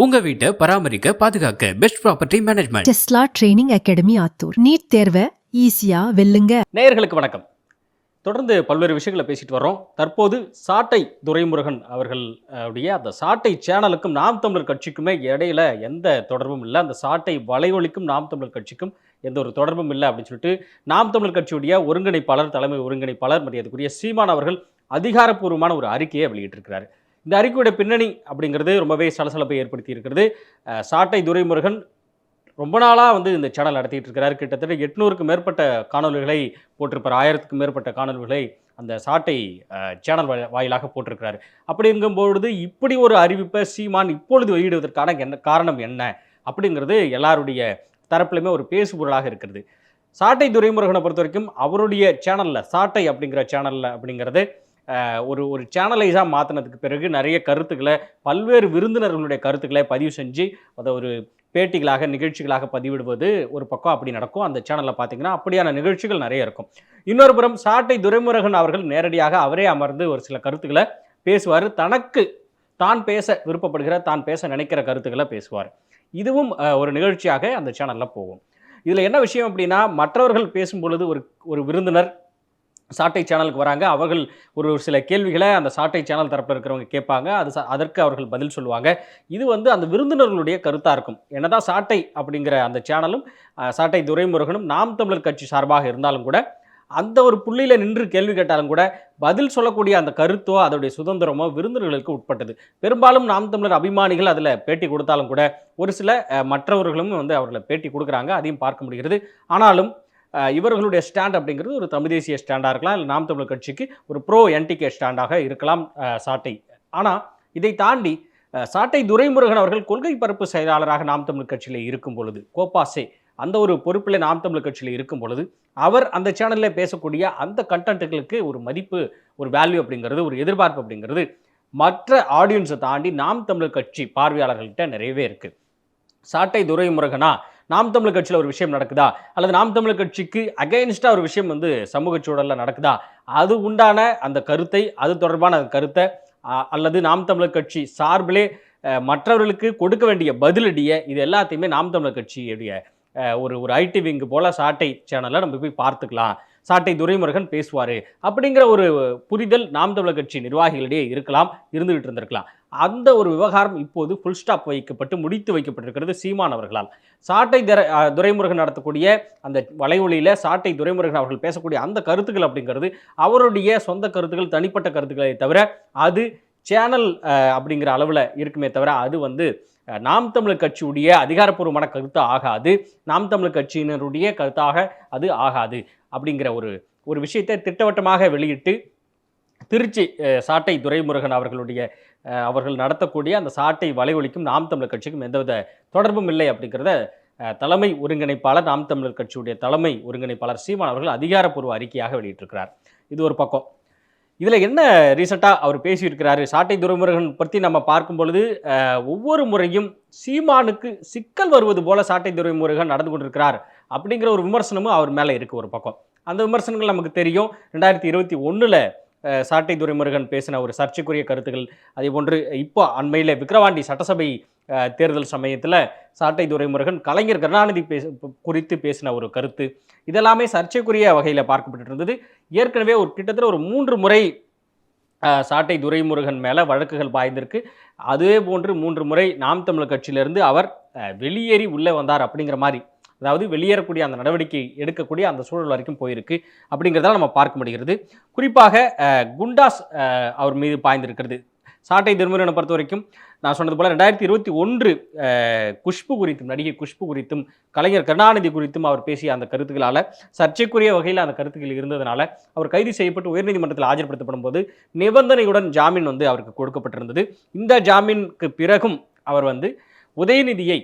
உங்க வீட்டை பராமரிக்க பாதுகாக்க best property management Tesla training academy Attur. NEET தேர்வை ஈஸியா வெல்லுங்க. நேயர்களுக்கு வணக்கம். தொடர்ந்து பல்வேறு விஷயங்களை பேசிட்டு வர்றோம். தற்போது சாட்டை துரைமுருகன் அவர்கள் உடைய அந்த சாட்டை சேனலுக்கும் நாம் தமிழர் கட்சிக்குமே இடையில எந்த தொடர்பும் இல்லை. அந்த சாட்டை வலைவலிக்கும் நாம் தமிழர் கட்சிக்கும் எந்த ஒரு தொடர்பும் இல்லை அப்படின்னு சொல்லிட்டு நாம் தமிழர் கட்சியுடைய ஒருங்கிணைப்பாளர் தலைமை ஒருங்கிணைப்பாளர் மரியாதைக்குரிய சீமான் அவர்கள் அதிகாரப்பூர்வமான ஒரு அறிக்கையை வெளியிட்டிருக்கிறார். இந்த அறிக்கையுடைய பின்னணி அப்படிங்கிறது ரொம்பவே சலசலப்பை ஏற்படுத்தி இருக்கிறது சாட்டை துரைமுருகன் ரொம்ப நாளாக வந்து இந்த சேனல் நடத்திட்டு இருக்கிறார். கிட்டத்தட்ட எட்நூறுக்கும் மேற்பட்ட காணொலிகளை போட்டிருப்பார். ஆயிரத்துக்கும் மேற்பட்ட காணொலிகளை அந்த சாட்டை சேனல் வாயிலாக போட்டிருக்கிறார். அப்படிங்கும்பொழுது இப்படி ஒரு அறிவிப்பை சீமான் இப்பொழுது வெளியிடுவதற்கான என்ன காரணம் என்ன? அப்படிங்கிறது எல்லாருடைய தரப்புலையுமே ஒரு பேசுபொருளாக இருக்கிறது. சாட்டை துரைமுருகனை பொறுத்த வரைக்கும் அவருடைய சேனலில் சாட்டை அப்படிங்கிற சேனலில் அப்படிங்கிறது ஒரு ஒரு சேனலைஸாக மாற்றினதுக்கு பிறகு நிறைய கருத்துக்களை பல்வேறு விருந்தினர்களுடைய கருத்துக்களை பதிவு செஞ்சு அதை ஒரு பேட்டிகளாக நிகழ்ச்சிகளாக பதிவிடுவது ஒரு பக்கம் அப்படி நடக்கும். அந்த சேனலில் பார்த்தீங்கன்னா அப்படியான நிகழ்ச்சிகள் நிறைய இருக்கும். இன்னொரு புறம் சாட்டை துரைமுருகன் அவர்கள் நேரடியாக அவரே அமர்ந்து ஒரு சில கருத்துக்களை பேசுவார். தனக்கு தான் பேச விருப்பப்படுகிற தான் பேச நினைக்கிற கருத்துக்களை பேசுவார். இதுவும் ஒரு நிகழ்ச்சியாக அந்த சேனலில் போகும். இதில் என்ன விஷயம் அப்படின்னா மற்றவர்கள் பேசும்பொழுது ஒரு ஒரு விருந்தினர் சாட்டை சேனலுக்கு வராங்க. அவர்கள் ஒரு ஒரு சில கேள்விகளை அந்த சாட்டை சேனல் தரப்பில் இருக்கிறவங்க கேட்பாங்க. அது அதற்கு அவர்கள் பதில் சொல்லுவாங்க. இது வந்து அந்த விருந்தினர்களுடைய கருத்தாக இருக்கும். என்னதான் சாட்டை அப்படிங்கிற அந்த சேனலும் சாட்டை துரைமுருகனும் நாம் தமிழர் கட்சி சார்பாக இருந்தாலும் கூட அந்த ஒரு புள்ளியில் நின்று கேள்வி கேட்டாலும் கூட பதில் சொல்லக்கூடிய அந்த கருத்தோ அதோடைய சுதந்திரமோ விருந்தினர்களுக்கு உட்பட்டது. பெரும்பாலும் நாம் தமிழர் அபிமானிகள் அதில் பேட்டி கொடுத்தாலும் கூட ஒரு சில மற்றவர்களும் வந்து அவர்களை பேட்டி கொடுக்குறாங்க. அதையும் பார்க்க முடிகிறது. ஆனாலும் இவர்களுடைய ஸ்டாண்ட் அப்படிங்கிறது ஒரு தமிழ் தேசிய ஸ்டாண்டாக இருக்கலாம் இல்லை நாம் தமிழர் கட்சிக்கு ஒரு ப்ரோ என்டிகே ஸ்டாண்டாக இருக்கலாம் சாட்டை. ஆனால் இதை தாண்டி சாட்டை துரைமுருகன் அவர்கள் கொள்கை பரப்பு செயலாளராக நாம் தமிழ் கட்சியில் இருக்கும் பொழுது கோபாசே அந்த ஒரு பொறுப்பில் நாம் தமிழ் கட்சியில் இருக்கும் பொழுது அவர் அந்த சேனலில் பேசக்கூடிய அந்த கண்டென்ட்டுகளுக்கு ஒரு மதிப்பு ஒரு வேல்யூ அப்படிங்கிறது ஒரு எதிர்பார்ப்பு அப்படிங்கிறது மற்ற ஆடியன்ஸை தாண்டி நாம் தமிழர் கட்சி பார்வையாளர்கள்ட்ட நிறையவே இருக்குது சாட்டை துரைமுருகனா நாம் தமிழர் கட்சியில் ஒரு விஷயம் நடக்குதா? அல்லது நாம் தமிழர் கட்சிக்கு அகைன்ஸ்டாக ஒரு விஷயம் வந்து சமூக சூழலில் நடக்குதா? அது உண்டான அந்த கருத்தை அது தொடர்பான அந்த கருத்தை அல்லது நாம் தமிழர் கட்சி சார்பிலே மற்றவர்களுக்கு கொடுக்க வேண்டிய பதிலடியை இது எல்லாத்தையுமே நாம் தமிழர் கட்சியுடைய ஒரு ஒரு ஐடி விங்கு போல சாட்டை சேனலில் நம்ம போய் பார்த்துக்கலாம். சாட்டை துரைமுருகன் பேசுவார் அப்படிங்கிற ஒரு புரிதல் நாம் தமிழர் கட்சி நிர்வாகிகளிடையே இருக்கலாம் இருந்துகிட்டு இருந்திருக்கலாம். அந்த ஒரு விவகாரம் இப்போது ஃபுல் ஸ்டாப் வைக்கப்பட்டு முடித்து வைக்கப்பட்டிருக்கிறது சீமான் அவர்களால். சாட்டை துரை துரைமுருகன் நடத்தக்கூடிய அந்த வலைவொலியில் சாட்டை துரைமுருகன் அவர்கள் பேசக்கூடிய அந்த கருத்துக்கள் அப்படிங்கிறது அவருடைய சொந்த கருத்துக்கள் தனிப்பட்ட கருத்துக்களை தவிர அது சேனல் அப்படிங்கிற அளவில் இருக்குமே தவிர அது வந்து நாம் தமிழர் கட்சியுடைய அதிகாரப்பூர்வமான கருத்து ஆகாது. நாம் தமிழர் கட்சியினருடைய கருத்தாக அது ஆகாது அப்படிங்கிற ஒரு ஒரு விஷயத்தை திட்டவட்டமாக வெளியிட்டு திருச்சி சாட்டை துரைமுருகன் அவர்களுடைய அவர்கள் நடத்தக்கூடிய அந்த சாட்டை வலைவலிக்கும் நாம் தமிழர் கட்சிக்கும் எந்தவித தொடர்பும் இல்லை அப்படிங்கிறத தலைமை ஒருங்கிணைப்பாளர் நாம் தமிழர் கட்சியுடைய தலைமை ஒருங்கிணைப்பாளர் சீமான் அவர்கள் அதிகாரப்பூர்வ அறிக்கையாக வெளியிட்டிருக்கிறார். இது ஒரு பக்கம். இதில் என்ன ரீசெண்டாக அவர் பேசியிருக்கிறாரு? சாட்டை துரைமுருகன் பற்றி நம்ம பார்க்கும் பொழுது ஒவ்வொரு முறையும் சீமானுக்கு சிக்கல் வருவது போல சாட்டை துரைமுருகன் நடந்து கொண்டிருக்கிறார் அப்படிங்கிற ஒரு விமர்சனமும் அவர் மேலே இருக்குது ஒரு பக்கம். அந்த விமர்சனங்கள் நமக்கு தெரியும். ரெண்டாயிரத்தி இருபத்தி ஒன்றில் சாட்டை துரைமுருகன் பேசின ஒரு சர்ச்சைக்குரிய கருத்துக்கள். அதே போன்று இப்போ அண்மையில் விக்ரவாண்டி சட்டசபை தேர்தல் சமயத்தில் சாட்டை துரைமுருகன் கலைஞர் கருணாநிதி பேச குறித்து பேசின ஒரு கருத்து. இதெல்லாமே சர்ச்சைக்குரிய வகையில் பார்க்கப்பட்டு இருந்தது ஏற்கனவே ஒரு கிட்டத்தட்ட ஒரு மூன்று முறை சாட்டை துரைமுருகன் மேலே வழக்குகள் பாய்ந்திருக்கு. அதே போன்று மூன்று முறை நாம் தமிழர் கட்சியிலிருந்து அவர் வெளியேறி உள்ளே வந்தார் அப்படிங்கிற மாதிரி. அதாவது வெளியேறக்கூடிய அந்த நடவடிக்கை எடுக்கக்கூடிய அந்த சூழல் வரைக்கும் போயிருக்கு அப்படிங்கிறத நம்ம பார்க்க முடிகிறது. குறிப்பாக குண்டாஸ் அவர் மீது பாய்ந்திருக்கிறது. சாட்டை துரைமுருகனை பொறுத்த வரைக்கும் நான் சொன்னது போல் ரெண்டாயிரத்தி இருபத்தி ஒன்று குஷ்பு குறித்தும் நடிகை குஷ்பு குறித்தும் கலைஞர் கருணாநிதி குறித்தும் அவர் பேசிய அந்த கருத்துக்களால் சர்ச்சைக்குரிய வகையில் அந்த கருத்துக்கள் இருந்ததுனால அவர் கைது செய்யப்பட்டு உயர்நீதிமன்றத்தில் ஆஜர்படுத்தப்படும் போது நிபந்தனையுடன் ஜாமீன் வந்து அவருக்கு கொடுக்கப்பட்டிருந்தது. இந்த ஜாமீனுக்கு பிறகும் அவர் வந்து உதயநிதியை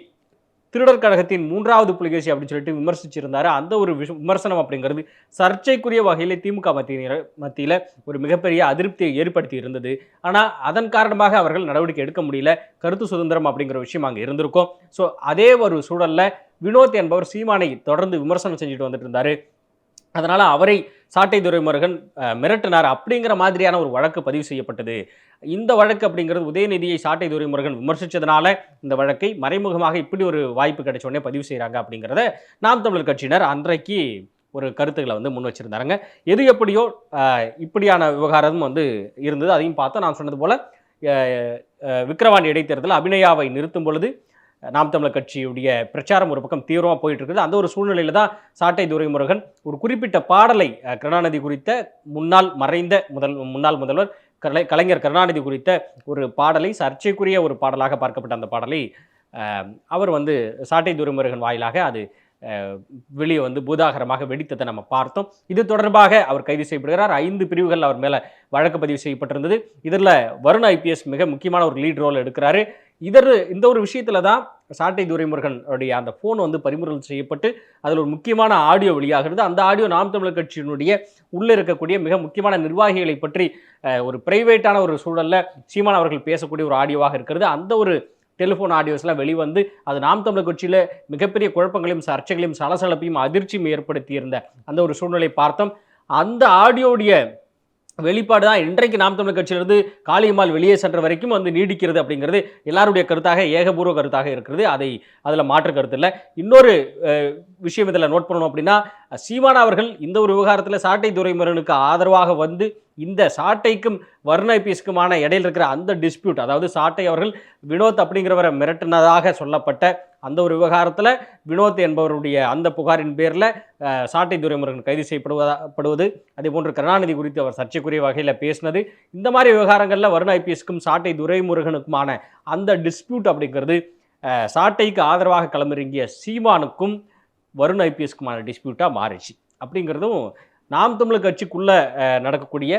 திருடர் கழகத்தின் மூன்றாவது புலிகேசி அப்படின்னு சொல்லிட்டு விமர்சிச்சிருந்தார். அந்த ஒரு விமர்சனம் அப்படிங்கிறது சர்ச்சைக்குரிய வகையில் திமுக மத்தியினர் மத்தியில் ஒரு மிகப்பெரிய அதிருப்தியை ஏற்படுத்தி இருந்தது. ஆனால் அதன் காரணமாக அவர்கள் நடவடிக்கை எடுக்க முடியல. கருத்து சுதந்திரம் அப்படிங்கிற விஷயம் அங்கே இருந்திருக்கும். ஸோ அதே ஒரு சூழலில் வினோத் என்பவர் சீமானை தொடர்ந்து விமர்சனம் செஞ்சுட்டு வந்துட்டு இருந்தார். அதனால் அவரை சாட்டை துரைமுருகன் மிரட்டினார் அப்படிங்கிற மாதிரியான ஒரு வழக்கு பதிவு செய்யப்பட்டது. இந்த வழக்கு அப்படிங்கிறது உதயநிதியை சாட்டை துரைமுருகன் விமர்சித்ததுனால இந்த வழக்கை மறைமுகமாக இப்படி ஒரு வாய்ப்பு கிடைச்சோடனே பதிவு செய்கிறாங்க அப்படிங்கிறத நாம் தமிழர் கட்சியினர் அன்றைக்கு ஒரு கருத்துக்களை வந்து முன் வச்சுருந்தாருங்க. எது எப்படியோ இப்படியான விவகாரமும் வந்து இருந்தது. அதையும் பார்த்தா நான் சொன்னது போல் அஹ், விக்கிரவாண்டி இடைத்தேர்தல் அபிநயாவை நிறுத்தும் பொழுது நாம் தமிழர் கட்சியுடைய பிரச்சாரம் ஒரு பக்கம் தீவிரமாக போயிட்டு இருக்குது அந்த ஒரு சூழ்நிலையில் தான் சாட்டை துரைமுருகன் ஒரு குறிப்பிட்ட பாடலை கருணாநிதி குறித்த முன்னாள் மறைந்த முதல் முன்னாள் முதல்வர் கலை கலைஞர் கருணாநிதி குறித்த ஒரு பாடலை சர்ச்சைக்குரிய ஒரு பாடலாக பார்க்கப்பட்ட அந்த பாடலை அவர் வந்து சாட்டை துரைமுருகன் வாயிலாக அது வெளியே வந்து பூதாகரமாக வெடித்ததை நம்ம பார்த்தோம். இது தொடர்பாக அவர் கைது செய்யப்படுகிறார். ஐந்து பிரிவுகள் அவர் மேலே வழக்கு பதிவு செய்யப்பட்டிருந்தது. இதில் வருண் ஐபிஎஸ் மிக முக்கியமான ஒரு லீட் ரோல் எடுக்கிறாரு. இதர் இந்த ஒரு விஷயத்தில் தான் சாட்டை துரைமுருகன் உடைய அந்த ஃபோன் வந்து பறிமுதல் செய்யப்பட்டு அதில் ஒரு முக்கியமான ஆடியோ வெளியாகிறது. அந்த ஆடியோ நாம் தமிழர் கட்சியினுடைய உள்ளே இருக்கக்கூடிய மிக முக்கியமான நிர்வாகிகளை பற்றி ஒரு பிரைவேட்டான ஒரு சூழல்ல சீமான் அவர்கள் பேசக்கூடிய ஒரு ஆடியோவாக இருக்கிறது. அந்த ஒரு டெலிஃபோன் ஆடியோஸ்லாம் வெளிவந்து அது நாம் தமிழர் கட்சியில் மிகப்பெரிய குழப்பங்களையும் சர்ச்சைகளையும் சலசலப்பையும் அதிர்ச்சியும் ஏற்படுத்தியிருந்த அந்த ஒரு சூழ்நிலை பார்த்தோம். அந்த ஆடியோடைய வெளிப்பாடு தான் இன்றைக்கு நாம் தமிழர் கட்சியிலிருந்து காளியம்மாள் வெளியே சென்ற வரைக்கும் வந்து நீடிக்கிறது அப்படிங்கிறது எல்லாருடைய கருத்தாக ஏகபூர்வ கருத்தாக இருக்கிறது. அதை அதில் மாற்று கருத்து இல்லை. இன்னொரு விஷயம் இதில் நோட் பண்ணணும் அப்படின்னா சீமான் அவர்கள் இந்த ஒரு விவகாரத்தில் சாட்டை துரைமுருகனுக்கு ஆதரவாக வந்து இந்த சாட்டைக்கும் வர்ண ஐபிஎஸ்க்குமான இடையில் இருக்கிற அந்த டிஸ்பியூட் அதாவது சாட்டை அவர்கள் வினோத் அப்படிங்கிறவரை மிரட்டினதாக சொல்லப்பட்ட அந்த ஒரு விவகாரத்தில் வினோத் என்பவருடைய அந்த புகாரின் பேரில் சாட்டை துரைமுருகன் கைது செய்யப்படுவதாகப்படுவது அதேபோன்று அதே கருணாநிதி குறித்து அவர் சர்ச்சைக்குரிய வகையில் பேசினது. இந்த மாதிரி விவகாரங்களில் வருண ஐபிஎஸ்க்கும் சாட்டை துரைமுருகனுக்குமான அந்த டிஸ்பியூட் அப்படிங்கிறது சாட்டைக்கு ஆதரவாக களமிறங்கிய சீமானுக்கும் வருண் ஐபிஎஸ்க்குமான டிஸ்பியூட்டாக மாறிச்சு அப்படிங்கிறதும் நாம் தமிழர் கட்சிக்குள்ளே நடக்கக்கூடிய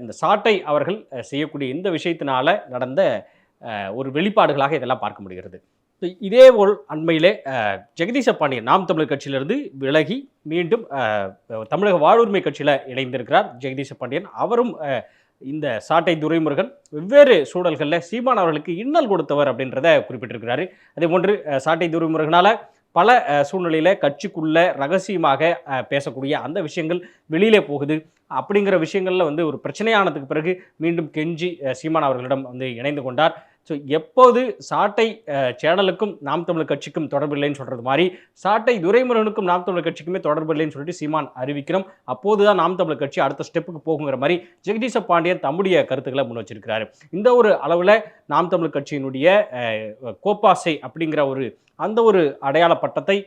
இந்த சாட்டை அவர்கள் செய்யக்கூடிய இந்த விஷயத்தினால நடந்த ஒரு வெளிப்பாடுகளாக இதெல்லாம் பார்க்க முடிகிறது. இதே போல் அண்மையிலே ஜெகதீஷ ஜெகதீச பாண்டியன் நாம் தமிழர் கட்சியிலிருந்து விலகி மீண்டும் தமிழக வாழ்வுரிமை கட்சியில் இணைந்திருக்கிறார் ஜெகதீச பாண்டியன் அவரும் இந்த சாட்டை துரைமுருகன் வெவ்வேறு சூழல்களில் சீமான் அவர்களுக்கு இன்னல் கொடுத்தவர் அப்படின்றத குறிப்பிட்டிருக்கிறாரு. அதே போன்று சாட்டை துரைமுருகனால் பல சூழ்நிலையில் கட்சிக்குள்ளே கட்சிக்குள்ள ரகசியமாக பேசக்கூடிய அந்த விஷயங்கள் வெளியிலே போகுது. அப்படிங்கிற விஷயங்களில் வந்து ஒரு பிரச்சனையானதுக்கு பிறகு மீண்டும் கெஞ்சி சீமான் அவர்களிடம் வந்து இணைந்து கொண்டார். ஸோ எப்போது சாட்டை சேனலுக்கும் நாம் தமிழர் கட்சிக்கும் தொடர்பு இல்லைன்னு சொல்கிறது மாதிரி சாட்டை துரைமுருகனுக்கும் நாம் தமிழர் கட்சிக்குமே தொடர்பு இல்லைன்னு சொல்லிட்டு சீமான் அறிவிக்கிறோம். அப்போது தான் நாம் தமிழர் கட்சி அடுத்த ஸ்டெப்புக்கு போகுங்கிற மாதிரி ஜெகதீச பாண்டியன் தம்முடைய கருத்துக்களை முன் வச்சிருக்கிறாரு. இந்த ஒரு அளவில் நாம் தமிழர் கட்சியினுடைய கோப்பாசை அப்படிங்கிற ஒரு அந்த ஒரு அடையாள பட்டத்தை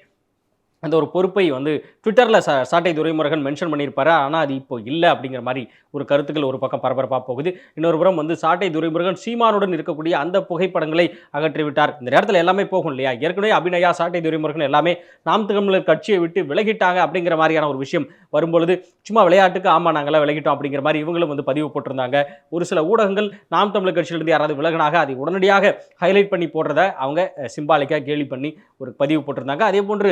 அந்த ஒரு பொறுப்பை வந்து ட்விட்டரில் ச சாட்டை துரைமுருகன் மென்ஷன் பண்ணியிருப்பாரு. ஆனால் அது இப்போ இல்லை அப்படிங்கிற மாதிரி ஒரு கருத்துக்கள் ஒரு பக்கம் பரபரப்பாக போகுது. இன்னொரு புறம் வந்து சாட்டை துரைமுருகன் சீமானுடன் இருக்கக்கூடிய அந்த புகைப்படங்களை அகற்றி விட்டார் இந்த நேரத்தில் எல்லாமே போகும் இல்லையா? ஏற்கனவே அபிநயா சாட்டை துரைமுருகன் எல்லாமே நாம் தமிழர் கட்சியை விட்டு விலகிட்டாங்க அப்படிங்கிற மாதிரியான ஒரு விஷயம் வரும்பொழுது சும்மா விளையாட்டுக்கு ஆமாம் நாங்களாம் விலகிட்டோம் அப்படிங்கிற மாதிரி இவங்களும் வந்து பதிவு போட்டிருந்தாங்க. ஒரு சில ஊடகங்கள் நாம் தமிழர் கட்சியிலிருந்து யாராவது விலகினாக அதை உடனடியாக ஹைலைட் பண்ணி போடுறத அவங்க சிம்பாலிக்காக கேலி பண்ணி ஒரு பதிவு போட்டிருந்தாங்க. அதே போன்று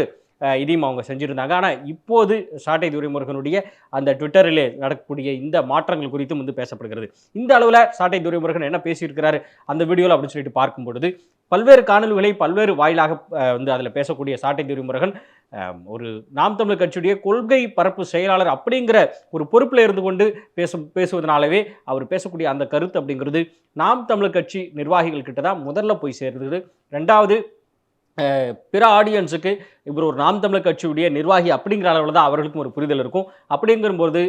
இதையும் அவங்க செஞ்சுருந்தாங்க. ஆனால் இப்போது சாட்டை துரைமுருகனுடைய அந்த ட்விட்டரிலே நடக்கக்கூடிய இந்த மாற்றங்கள் குறித்தும் வந்து பேசப்படுகிறது. இந்த அளவில் சாட்டை துரைமுருகன் என்ன பேசியிருக்கிறாரு? அந்த வீடியோவில் அப்படின்னு சொல்லிட்டு பார்க்கும் பொழுது பல்வேறு காணொலிகளை பல்வேறு வாயிலாக வந்து அதில் பேசக்கூடிய சாட்டை துரைமுருகன் ஒரு நாம் தமிழர் கட்சியுடைய கொள்கை பரப்பு செயலாளர் அப்படிங்கிற ஒரு பொறுப்பில் இருந்து கொண்டு பேசும் பேசுவதனாலவே அவர் பேசக்கூடிய அந்த கருத்து அப்படிங்கிறது நாம் தமிழர் கட்சி நிர்வாகிகள் கிட்ட தான் முதல்ல போய் சேர்ந்தது. ரெண்டாவது பிற ஆடியன்ஸுக்கு இவர் ஒரு நாம் தமிழர் கட்சியுடைய நிர்வாகி அப்படிங்கிற அளவில் தான் அவர்களுக்கும் ஒரு புரிதல் இருக்கும். அப்படிங்கும்போது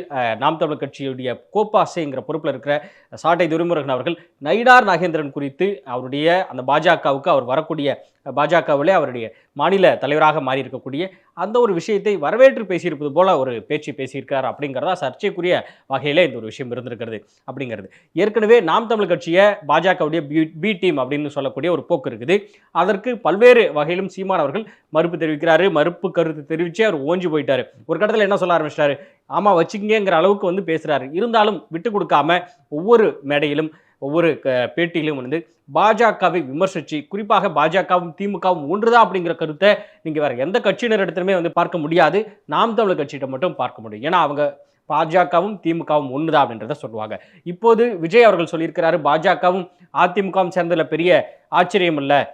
நாம் தமிழர் கட்சியுடைய கோப்பாசைங்கிற பொறுப்பில் இருக்கிற சாட்டை துரைமுருகன் அவர்கள் நைடார் நாகேந்திரன் குறித்து அவருடைய அந்த பாஜகவுக்கு அவர் வரக்கூடிய பாஜகவிலே அவருடைய மாநில தலைவராக மாறி இருக்கக்கூடிய அந்த ஒரு விஷயத்தை வரவேற்று பேசியிருப்பது போல ஒரு பேச்சு பேசியிருக்கார் அப்படிங்கிறதா சர்ச்சைக்குரிய வகையில் இந்த ஒரு விஷயம் இருந்திருக்கிறது அப்படிங்கிறது. ஏற்கனவே நாம் தமிழ் கட்சியை பாஜகவுடைய பி பி டீம் அப்படின்னு சொல்லக்கூடிய ஒரு போக்கு இருக்குது. அதற்கு பல்வேறு வகையிலும் சீமான் அவர்கள் மறுப்பு இருக்கிறாரு. மறுப்பு கருத்து தெரிவித்து அவர் ஓஞ்சி போயிட்டாரு. ஒரு கட்டத்தில் என்ன சொல்ல ஆரம்பிச்சிட்டாரு? ஆமாம் வச்சுக்கிங்கிற அளவுக்கு வந்து பேசுகிறாரு இருந்தாலும் விட்டு கொடுக்காம ஒவ்வொரு மேடையிலும் ஒவ்வொரு க- பேட்டியிலும் வந்து பாஜகவை விமர்சித்து குறிப்பாக பாஜகவும் திமுகவும் ஒன்றுதான் அப்படிங்கிற கருத்தை நீங்கள் வேறு எந்த கட்சியினரிடத்திலுமே வந்து பார்க்க முடியாது. நாம் தமிழர் கட்சியிட்ட மட்டும் பார்க்க முடியும். ஏன்னா அவங்க பாஜகவும் திமுகவும் ஒண்ணுதான் அப்படின்றத சொல்லுவாங்க. இப்போது விஜய் அவர்கள் சொல்லியிருக்கிறாரு பாஜகவும் அதிமுகவும் சேர்ந்ததில் பெரிய ஆச்சரியம் இல்லை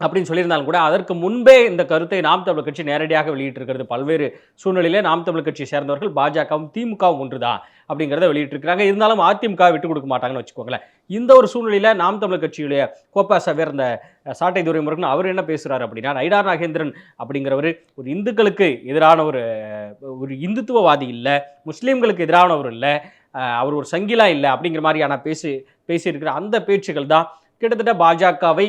அப்படின்னு சொல்லியிருந்தாலும் கூட அதற்கு முன்பே இந்த கருத்தை நாம் தமிழ் கட்சி நேரடியாக வெளியிட்டிருக்கிறது. பல்வேறு சூழ்நிலையில நாம் தமிழ் கட்சியை சேர்ந்தவர்கள் பாஜகவும் திமுகவும் ஒன்றுதான் அப்படிங்கிறத வெளியிட்டிருக்கிறாங்க. இருந்தாலும் அதிமுக விட்டு கொடுக்க மாட்டாங்கன்னு வச்சுக்கோங்களேன். இந்த ஒரு சூழ்நிலையில நாம் தமிழ் கட்சியுடைய கோப்பா சவேர் இந்த சாட்டை துரைமுருகன் அவர் என்ன பேசுறாரு அப்படின்னா ஐடார் நாகேந்திரன் அப்படிங்கிறவர் ஒரு இந்துக்களுக்கு எதிரான ஒரு ஒரு இந்துத்துவவாதி இல்லை முஸ்லீம்களுக்கு எதிரானவர் இல்லை அவர் ஒரு சங்கிலா இல்லை அப்படிங்கிற மாதிரியான பேசி பேசியிருக்கிற அந்த பேச்சுகள் தான் கிட்டத்தட்ட பாஜகவை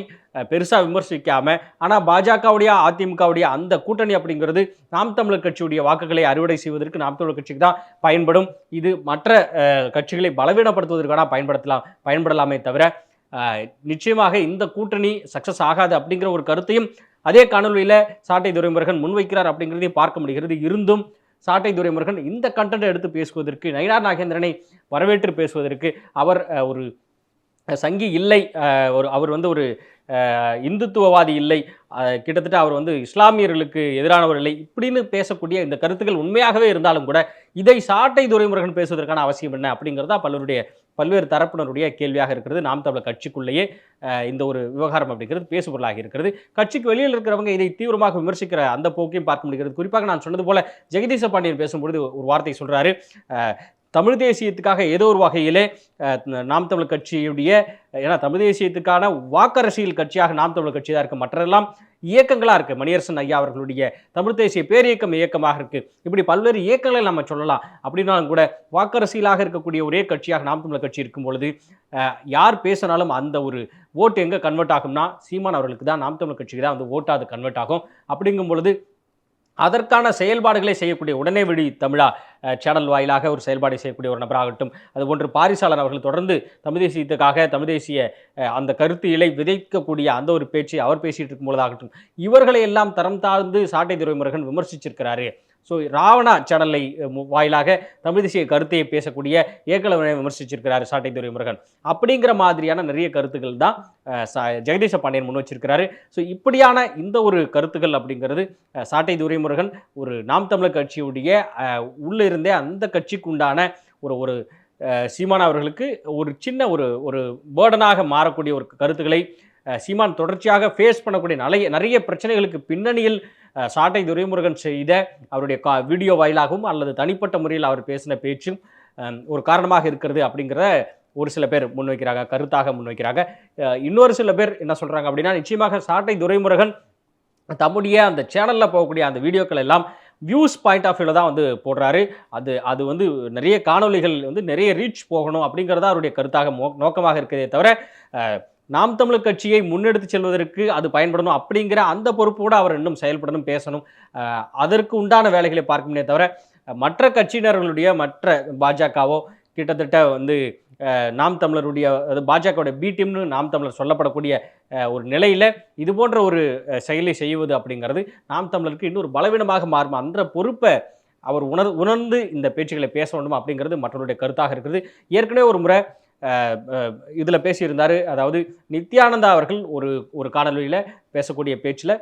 பெருசாக விமர்சிக்காம ஆனால் பாஜகவுடைய அதிமுகவுடைய அந்த கூட்டணி அப்படிங்கிறது நாம் தமிழர் கட்சியுடைய வாக்குகளை அறுவடை செய்வதற்கு நாம் தமிழர் கட்சிக்கு தான் பயன்படும். இது மற்ற கட்சிகளை பலவீனப்படுத்துவதற்கான பயன்படுத்தலாம் பயன்படலாமே தவிர நிச்சயமாக இந்த கூட்டணி சக்சஸ் ஆகாது அப்படிங்கிற ஒரு கருத்தையும் அதே காணொலியில் சாட்டை துரைமுருகன் முன்வைக்கிறார் அப்படிங்கிறதையும் பார்க்க முடிகிறது. இருந்தும் சாட்டை துரைமுருகன் இந்த கண்டென்ட் எடுத்து பேசுவதற்கு நயினார் நாகேந்திரனை வரவேற்று பேசுவதற்கு அவர் ஒரு சங்கி இல்லை ஒரு அவர் வந்து ஒரு இந்துத்துவவாதி இல்லை கிட்டத்தட்ட அவர் வந்து இஸ்லாமியர்களுக்கு எதிரானவர் இல்லை இப்படின்னு பேசக்கூடிய இந்த கருத்துக்கள் உண்மையாகவே இருந்தாலும் கூட இதை சாட்டை துரைமுருகன் பேசுவதற்கான அவசியம் என்ன அப்படிங்கிறதா பலருடைய பல்வேறு தரப்பினருடைய கேள்வியாக இருக்கிறது. நாம் தமிழர் கட்சிக்குள்ளேயே இந்த ஒரு விவகாரம் அப்படிங்கிறது பேசுபொருளாக இருக்கிறது. கட்சிக்கு வெளியில் இருக்கிறவங்க இதை தீவிரமாக விமர்சிக்கிற அந்த போக்கையும் பார்க்க முடிகிறது. குறிப்பாக நான் சொன்னது போல ஜெகதீச பாண்டியன் பேசும்பொழுது ஒரு வார்த்தை சொல்கிறாரு தமிழ் தேசியத்துக்காக ஏதோ ஒரு வகையிலே நாம் தமிழ் கட்சியுடைய ஏன்னா தமிழ் தேசியத்துக்கான வாக்கரசியல் கட்சியாக நாம் தமிழ் கட்சி தான் இருக்குது மற்றெல்லாம் இயக்கங்களாக இருக்குது மணியரசன் ஐயா அவர்களுடைய தமிழ் தேசிய பேரியக்கம் இயக்கமாக இருக்குது இப்படி பல்வேறு இயக்கங்களை நம்ம சொல்லலாம். அப்படின்னாலும் கூட வாக்கரசியலாக இருக்கக்கூடிய ஒரே கட்சியாக நாம் தமிழ் கட்சி இருக்கும் பொழுது யார் பேசினாலும் அந்த ஒரு ஓட்டு எங்கே கன்வெர்ட் ஆகும்னா சீமான் அவர்களுக்கு தான் நாம் தமிழ் கட்சிக்கு தான் வந்து ஓட்டு அது கன்வெர்ட் ஆகும். அப்படிங்கும் பொழுது அதற்கான செயல்பாடுகளை செய்யக்கூடிய உடனே விழி தமிழா சேனல் வாயிலாக ஒரு செயல்பாடு செய்யக்கூடிய ஒரு நபராகட்டும். அதுபோன்று பாரிசாலன் அவர்கள் தொடர்ந்து தமிழ் தேசியத்துக்காக தமிழ் தேசிய அந்த அந்த கருத்தியலை விதைக்கக்கூடிய அந்த ஒரு பேச்சை அவர் பேசிகிட்டு இருக்கும் பொழுதாகட்டும் இவர்களை எல்லாம் தரம் தாழ்ந்து சாட்டை துரைமுருகன் விமர்சிச்சிருக்கிறாரு. ஸோ ராவணா சேனலை வாயிலாக தமிழ் தேசிய கருத்தையை பேசக்கூடிய ஏக்கலவனை விமர்சிச்சிருக்கிறாரு சாட்டை முருகன் அப்படிங்கிற மாதிரியான நிறைய கருத்துக்கள் தான் ஜெகதீஷ பாண்டியன் முன் வச்சிருக்கிறாரு. ஸோ இப்படியான இந்த ஒரு கருத்துக்கள் அப்படிங்கிறது சாட்டை துரைமுருகன் ஒரு நாம் தமிழர் கட்சியுடைய உள்ளே இருந்தே அந்த கட்சிக்கு உண்டான ஒரு ஒரு சீமான் அவர்களுக்கு ஒரு சின்ன ஒரு ஒரு பேர்டனாக மாறக்கூடிய ஒரு கருத்துக்களை சீமான் தொடர்ச்சியாக ஃபேஸ் பண்ணக்கூடிய நிறைய நிறைய பிரச்சனைகளுக்கு பின்னணியில் சாட்டை துரைமுருகன் செய்த அவருடைய கா வீடியோ வாயிலாகவும் அல்லது தனிப்பட்ட முறையில் அவர் பேசின பேச்சும் ஒரு காரணமாக இருக்கிறது அப்படிங்கிற ஒரு சில பேர் முன்வைக்கிறாங்க கருத்தாக முன்வைக்கிறாங்க. இன்னொரு சில பேர் என்ன சொல்கிறாங்க அப்படின்னா நிச்சயமாக சாட்டை துரைமுருகன் தம்முடைய அந்த சேனலில் போகக்கூடிய அந்த வீடியோக்கள் எல்லாம் வியூஸ் பாயிண்ட் ஆஃப் வியூவில் தான் வந்து போடுறாரு. அது அது வந்து நிறைய காணொளிகள் வந்து நிறைய ரீச் போகணும் அப்படிங்கிறதா அவருடைய கருத்தாக மோ நோக்கமாக இருக்கிறதே தவிர நாம் தமிழர் கட்சியை முன்னெடுத்து செல்வதற்கு அது பயன்படணும் அப்படிங்கிற அந்த பொறுப்போடு அவர் இன்னும் செயல்படணும் பேசணும். அதற்கு உண்டான வேலைகளை பார்க்கணுமே தவிர மற்ற கட்சியினர்களுடைய மற்ற பாஜகவோ கிட்டத்தட்ட வந்து நாம் தமிழருடைய அது பாஜகவுடைய பி டீம்னு நாம் தமிழர் சொல்லப்படக்கூடிய ஒரு நிலையில் இது போன்ற ஒரு செயலை செய்வது அப்படிங்கிறது நாம் தமிழருக்கு இன்னொரு பலவீனமாக மாறும். அந்த பொறுப்பை அவர் உணர் உணர்ந்து இந்த பேச்சுக்களை பேச வேண்டும் அப்படிங்கிறது மற்றவருடைய கருத்தாக இருக்குது. ஏற்கனவே ஒரு முறை இதில் பேசியிருந்தார். அதாவது நித்யானந்தா அவர்கள் ஒரு ஒரு காணொலியில் பேசக்கூடிய பேச்சில்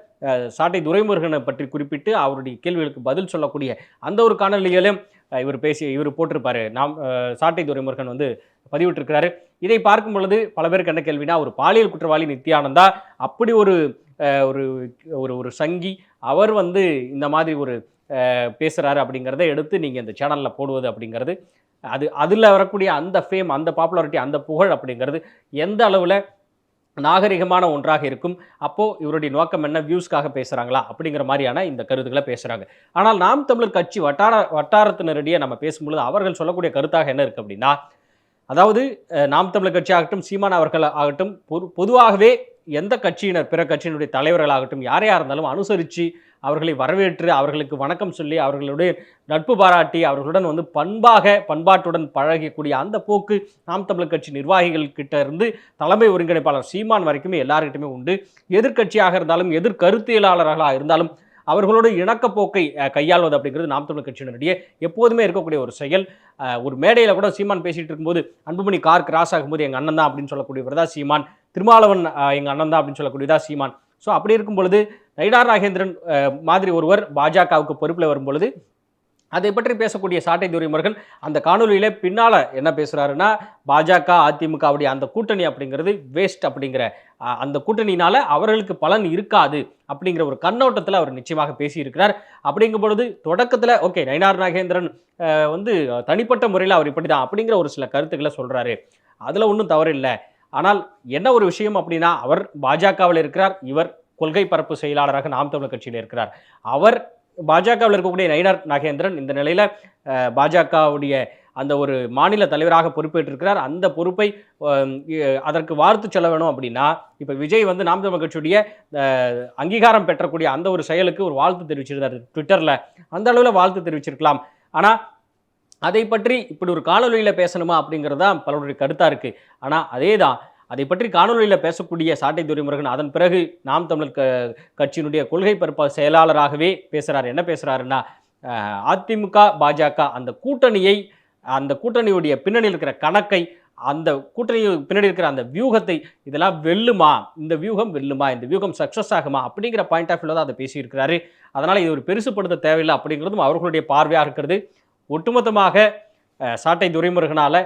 சாட்டை துரைமுருகனை பற்றி குறிப்பிட்டு அவருடைய கேள்விகளுக்கு பதில் சொல்லக்கூடிய அந்த ஒரு காணொலியிலும் இவர் பேசி இவர் போட்டிருப்பார். நாம் சாட்டை துரைமுருகன் வந்து பதிவிட்டிருக்கிறாரு. இதை பார்க்கும் பொழுது பல பேருக்கு என்ன கேள்வினா ஒரு பாலியல் குற்றவாளி நித்யானந்தா அப்படி ஒரு ஒரு ஒரு ஒரு சங்கி அவர் வந்து இந்த மாதிரி ஒரு பேசுகிறாரு அப்படிங்கிறத எடுத்து நீங்கள் இந்த சேனலில் போடுவது அப்படிங்கிறது. அது அதில் வரக்கூடிய அந்த ஃபேம் அந்த பாப்புலாரிட்டி அந்த புகழ் அப்படிங்கிறது எந்த அளவில் நாகரிகமான ஒன்றாக இருக்கும்? அப்போது இவருடைய நோக்கம் என்ன? வியூஸ்க்காக பேசுகிறாங்களா அப்படிங்கிற மாதிரியான இந்த கருத்துக்களை பேசுகிறாங்க ஆனால் நாம் தமிழர் கட்சி வட்டார வட்டாரத்தினரிடையே நம்ம பேசும்பொழுது அவர்கள் சொல்லக்கூடிய கருத்தாக என்ன இருக்குது அப்படின்னா அதாவது நாம் தமிழர் கட்சி ஆகட்டும் சீமான் அவர்கள் ஆகட்டும் பொது- பொதுவாகவே எந்த கட்சியினர் பிற கட்சியினுடைய தலைவர்களாகட்டும் யாரையாக இருந்தாலும் அனுசரித்து அவர்களை வரவேற்று அவர்களுக்கு வணக்கம் சொல்லி அவர்களுடைய நட்பு பாராட்டி அவர்களுடன் வந்து பண்பாக பண்பாட்டுடன் பழகக்கூடிய அந்த போக்கு நாம் தமிழர் கட்சி நிர்வாகிகள் கிட்ட இருந்து தலைமை ஒருங்கிணைப்பாளர் சீமான் வரைக்குமே எல்லாருக்கிட்டுமே உண்டு. எதிர்க்கட்சியாக இருந்தாலும் எதிர்கருத்தியலாளர்களாக இருந்தாலும் அவர்களோட இணக்கப்போக்கை கையாள்வது அப்படிங்கிறது நாம் தமிழர் கட்சியினரிடையே எப்போதுமே இருக்கக்கூடிய ஒரு செயல். ஒரு மேடையில் கூட சீமான் பேசிகிட்டு இருக்கும்போது அன்புமணி கார் கிராஸ் ஆகும்போது எங்கள் அண்ணன் தான் அப்படின்னு சொல்லக்கூடியவர் தான் சீமான். திருமாவளவன் எங்கள் அண்ணன் தான் அப்படின்னு சொல்லக்கூடியதா சீமான். ஸோ அப்படி இருக்கும் பொழுது ரைடார் நாகேந்திரன் மாதிரி ஒருவர் பாஜகவுக்கு பொறுப்பில் வரும் பொழுது அதை பற்றி பேசக்கூடிய சாட்டை துரைமுருகன் அந்த காணொலியில் பின்னால் என்ன பேசுகிறாருன்னா பாஜக அதிமுகவுடைய அந்த கூட்டணி அப்படிங்கிறது வேஸ்ட் அப்படிங்கிற அந்த கூட்டணியினால் அவர்களுக்கு பலன் இருக்காது அப்படிங்கிற ஒரு கண்ணோட்டத்தில் அவர் நிச்சயமாக பேசியிருக்கிறார். அப்படிங்கும் பொழுது தொடக்கத்தில் ஓகே நயனார் நாகேந்திரன் வந்து தனிப்பட்ட முறையில் அவர் இப்படி தான் அப்படிங்கிற ஒரு சில கருத்துக்களை சொல்கிறாரு அதில் ஒன்றும் தவறு இல்லை ஆனால் என்ன ஒரு விஷயம் அப்படின்னா அவர் பாஜகவில் இருக்கிறார் இவர் கொள்கை பரப்பு செயலாளராக நாம் தமிழர் கட்சியில் இருக்கிறார். அவர் பாஜகவில் இருக்கக்கூடிய நயினார் நாகேந்திரன் இந்த நிலையில் பாஜகவுடைய அந்த ஒரு மாநில தலைவராக பொறுப்பேற்றிருக்கிறார். அந்த பொறுப்பை அதற்கு வாழ்த்து செல்ல வேணும் அப்படின்னா இப்போ விஜய் வந்து நாம் தமிழர் கட்சியுடைய அங்கீகாரம் பெற்றக்கூடிய அந்த ஒரு செயலுக்கு ஒரு வாழ்த்து தெரிவிச்சிருந்தார் ட்விட்டரில். அந்த அளவில் வாழ்த்து தெரிவிச்சிருக்கலாம். ஆனால் அதை பற்றி இப்படி ஒரு காணொலியில் பேசணுமா அப்படிங்கிறது தான் பலருடைய கருத்தாக இருக்குது ஆனால் அதே தான் அதை பற்றி காணொலியில் பேசக்கூடிய சாட்டை துரைமுருகன் அதன் பிறகு நாம் தமிழர் க கட்சியினுடைய கொள்கை பரப்ப செயலாளராகவே பேசுகிறார் என்ன பேசுகிறாருன்னா அதிமுக பாஜக அந்த கூட்டணியை அந்த கூட்டணியுடைய பின்னணியில் இருக்கிற கணக்கை அந்த கூட்டணி பின்னாடி இருக்கிற அந்த வியூகத்தை இதெல்லாம் வெல்லுமா? இந்த வியூகம் வெல்லுமா? இந்த வியூகம் சக்ஸஸ் ஆகுமா? அப்படிங்கிற பாயிண்ட் ஆஃப் வியூவில் தான் அதை பேசியிருக்கிறாரு. அதனால் இது ஒரு பெருசுப்படுத்த தேவையில்லை அப்படிங்கிறதும் அவர்களுடைய பார்வையாக இருக்கிறது. ஒட்டுமொத்தமாக சாட்டை துரைமுருகனால்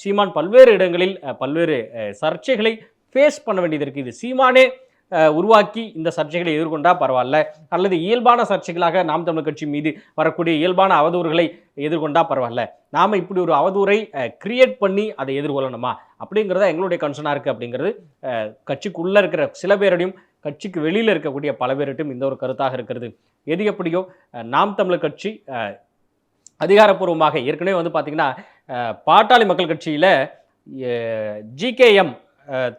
சீமான் பல்வேறு இடங்களில் பல்வேறு சர்ச்சைகளை ஃபேஸ் பண்ண வேண்டியது இருக்குது. இது சீமானே உருவாக்கி இந்த சர்ச்சைகளை எதிர்கொண்டா பரவாயில்ல. அல்லது இயல்பான சர்ச்சைகளாக நாம் தமிழ் கட்சி மீது வரக்கூடிய இயல்பான அவதூறுகளை எதிர்கொண்டா பரவாயில்ல. நாம் இப்படி ஒரு அவதூறை கிரியேட் பண்ணி அதை எதிர்கொள்ளணுமா? அப்படிங்கிறத எங்களுடைய கன்சர்னாக இருக்குது அப்படிங்கிறது கட்சிக்குள்ளே இருக்கிற சில பேரிடையும் கட்சிக்கு வெளியில் இருக்கக்கூடிய பல பேரிட்டும் இந்த ஒரு கருத்தாக இருக்கிறது. எது எப்படியோ நாம் தமிழர் கட்சி அதிகாரப்பூர்வமாக ஏற்கனவே வந்து பார்த்திங்கன்னா பாட்டாளி மக்கள் கட்சியில் ஜிகேஎம்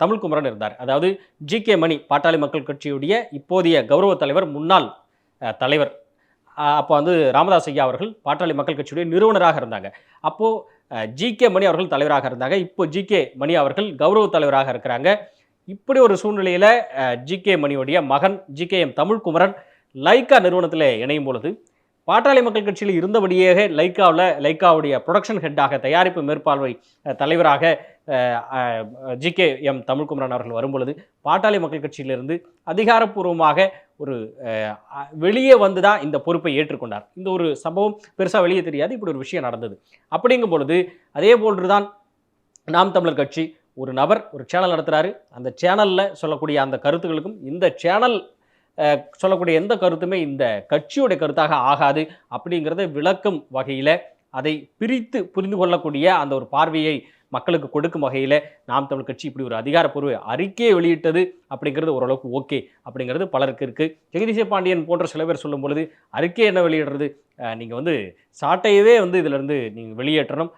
தமிழ்குமரன் இருந்தார். அதாவது ஜிகே மணி பாட்டாளி மக்கள் கட்சியுடைய இப்போதைய கௌரவ தலைவர் முன்னாள் தலைவர். அப்போ வந்து ராமதாஸ் ஐயா அவர்கள் பாட்டாளி மக்கள் கட்சியுடைய நிறுவனராக இருந்தாங்க. அப்போது ஜிகே மணி அவர்கள் தலைவராக இருந்தாங்க. இப்போ ஜிகே மணி அவர்கள் கௌரவ தலைவராக இருக்கிறாங்க. இப்படி ஒரு சூழ்நிலையில் ஜிகே மணியுடைய மகன் ஜிகேஎம் தமிழ்குமரன் லைக்கா நிறுவனத்தில் இணையும் பொழுது பாட்டாளி மக்கள் கட்சியில் இருந்தபடியே லைக்காவில் லைக்காவுடைய ப்ரொடக்ஷன் ஹெட்டாக தயாரிப்பு மேற்பார்வை தலைவராக தலைவராக ஜிகே எம் தமிழ்குமரன் அவர்கள் வரும்பொழுது பாட்டாளி மக்கள் கட்சியிலிருந்து அதிகாரப்பூர்வமாக ஒரு வெளியே வந்து தான் இந்த பொறுப்பை ஏற்றுக்கொண்டார். இந்த ஒரு சம்பவம் பெருசாக வெளியே தெரியாது இப்படி ஒரு விஷயம் நடந்தது. அப்படிங்கும் பொழுது அதே போன்றுதான் நாம் தமிழர் கட்சி ஒரு நபர் ஒரு சேனல் நடத்துகிறாரு அந்த சேனலில் சொல்லக்கூடிய அந்த கருத்துக்களுக்கும் இந்த சேனல் சொல்லக்கூடிய எந்த கருத்துமே இந்த கட்சியுடைய கருத்தாக ஆகாது அப்படிங்கிறத விளக்கும் வகையில் அதை பிரித்து புரிந்து கொள்ளக்கூடிய அந்த ஒரு பார்வையை மக்களுக்கு கொடுக்கும் வகையில் நாம் தமிழ் கட்சி இப்படி ஒரு அதிகாரப்பூர்வ அறிக்கையை வெளியிட்டது அப்படிங்கிறது ஓரளவுக்கு ஓகே அப்படிங்கிறது பலருக்கு இருக்குது ஜெகதீச பாண்டியன் போன்ற சில பேர் சொல்லும் பொழுது அறிக்கை என்ன வெளியிடுறது? நீங்கள் வந்து சாட்டையவே வந்து இதிலிருந்து நீங்கள் வெளியேற்றணும்.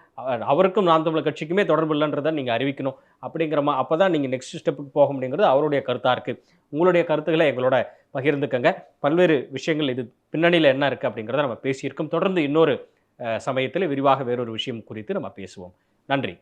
அவருக்கும் நாம் தமிழ் கட்சிக்குமே தொடர்பு இல்லைன்றதை நீங்கள் அறிவிக்கணும் அப்படிங்கிற மா அப்போ தான் நீங்கள் நெக்ஸ்ட் ஸ்டெப்புக்கு போக முடியுங்கிறது அவருடைய கருத்தாக இருக்குது உங்களுடைய கருத்துக்களை எங்களோட பகிர்ந்துக்கங்க. பல்வேறு விஷயங்கள் இது பின்னணியில் என்ன இருக்குது அப்படிங்கிறத நம்ம பேசியிருக்கோம். தொடர்ந்து இன்னொரு சமயத்தில் விரிவாக வேறொரு விஷயம் குறித்து நம்ம பேசுவோம். நன்றி.